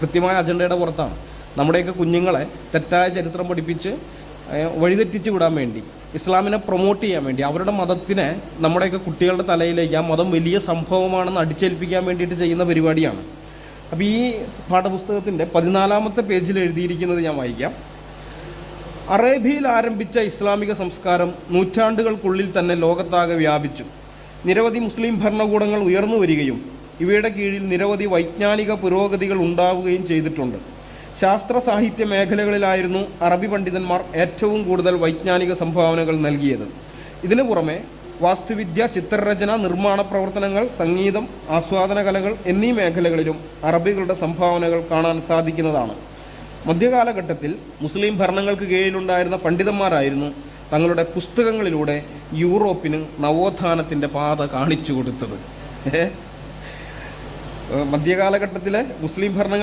കൃത്യമായ അജണ്ടയുടെ പുറത്താണ്. നമ്മുടെയൊക്കെ കുഞ്ഞുങ്ങളെ തെറ്റായ ചരിത്രം പഠിപ്പിച്ച് വഴിതെറ്റിച്ച് വിടാൻ വേണ്ടി ഇസ്ലാമിനെ പ്രൊമോട്ട് ചെയ്യാൻ വേണ്ടി അവരുടെ മതത്തിനെ നമ്മുടെയൊക്കെ കുട്ടികളുടെ തലയിലേക്ക് ആ മതം വലിയ സംഭവമാണെന്ന് അടിച്ചേൽപ്പിക്കാൻ വേണ്ടിയിട്ട് ചെയ്യുന്ന പരിപാടിയാണ്. അപ്പോൾ ഈ പാഠപുസ്തകത്തിന്റെ പതിനാലാമത്തെ പേജിൽ എഴുതിയിരിക്കുന്നത് ഞാൻ വായിക്കാം. അറേബ്യയിൽ ആരംഭിച്ച ഇസ്ലാമിക സംസ്കാരം നൂറ്റാണ്ടുകൾക്കുള്ളിൽ തന്നെ ലോകത്താകെ വ്യാപിച്ചു. നിരവധി മുസ്ലിം ഭരണകൂടങ്ങൾ ഉയർന്നു വരികയും ഇവയുടെ കീഴിൽ നിരവധി വൈജ്ഞാനിക പുരോഗതികൾ ഉണ്ടാവുകയും ചെയ്തിട്ടുണ്ട്. ശാസ്ത്ര സാഹിത്യ മേഖലകളിലായിരുന്നു അറബി പണ്ഡിതന്മാർ ഏറ്റവും കൂടുതൽ വൈജ്ഞാനിക സംഭാവനകൾ നൽകിയത്. ഇതിനു പുറമെ വാസ്തുവിദ്യ ചിത്രരചന നിർമ്മാണ പ്രവർത്തനങ്ങൾ സംഗീതം ആസ്വാദന കലകൾ എന്നീ മേഖലകളിലും അറബികളുടെ സംഭാവനകൾ കാണാൻ സാധിക്കുന്നതാണ്. മധ്യകാലഘട്ടത്തിൽ മുസ്ലിം ഭരണങ്ങൾക്ക് കീഴിലുണ്ടായിരുന്ന പണ്ഡിതന്മാരായിരുന്നു തങ്ങളുടെ പുസ്തകങ്ങളിലൂടെ യൂറോപ്പിന് നവോത്ഥാനത്തിന്റെ പാത കാണിച്ചു കൊടുത്തത്. മധ്യകാലഘട്ടത്തിലെ മുസ്ലിം ഭരണങ്ങൾ